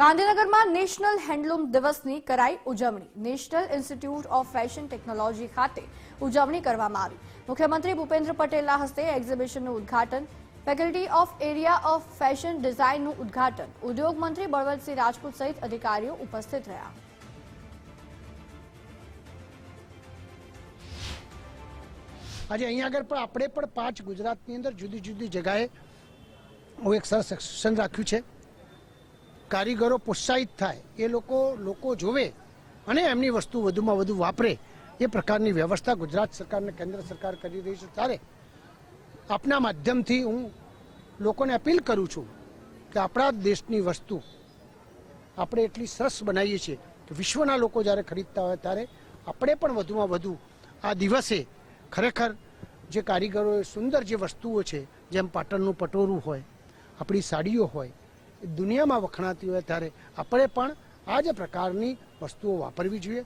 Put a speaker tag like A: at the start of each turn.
A: ગાંધીનગરમાં national handloom દિવસની કરાઈ ઉજવણી. National Institute of Fashion Technology ખાતે ઉજવણી કરવામાં આવી. મુખ્યમંત્રી ભૂપેન્દ્ર પટેલના હસ્તે એક્ઝિબિશનનું ઉદ્ઘાટન, faculty of area of fashion ડિઝાઇનનું ઉદ્ઘાટન. ઉદ્યોગ મંત્રી બળવંતસિંહ રાજપૂત સહિત અધિકારીઓ ઉપસ્થિત રહ્યા.
B: આજે અહીંયા આગળ પણ આપણે પણ પાંચ ગુજરાતની અંદર જુદી જુદી જગાએ હું એક સરસ સેક્શન રાખ્યું છે. કારીગરો પ્રોત્સાહિત થાય, એ લોકો લોકો જોવે અને એમની વસ્તુ વધુમાં વધુ વાપરે, એ પ્રકારની વ્યવસ્થા ગુજરાત સરકાર અને કેન્દ્ર સરકાર કરી રહી છે. ત્યારે આપના માધ્યમથી હું લોકોને અપીલ કરું છું કે આપણા દેશની વસ્તુ આપણે એટલી સરસ બનાવીએ છીએ કે વિશ્વના લોકો જ્યારે ખરીદતા હોય ત્યારે આપણે પણ વધુમાં વધુ આ દિવસે ખરેખર જે કારીગરોએ સુંદર જે વસ્તુઓ છે, જેમ પાટણનું પટોરું હોય, આપણી સાડીઓ હોય દુનિયામાં વખણાતી હોય ત્યારે આપણે પણ આ જ પ્રકારની વસ્તુઓ વાપરવી જોઈએ.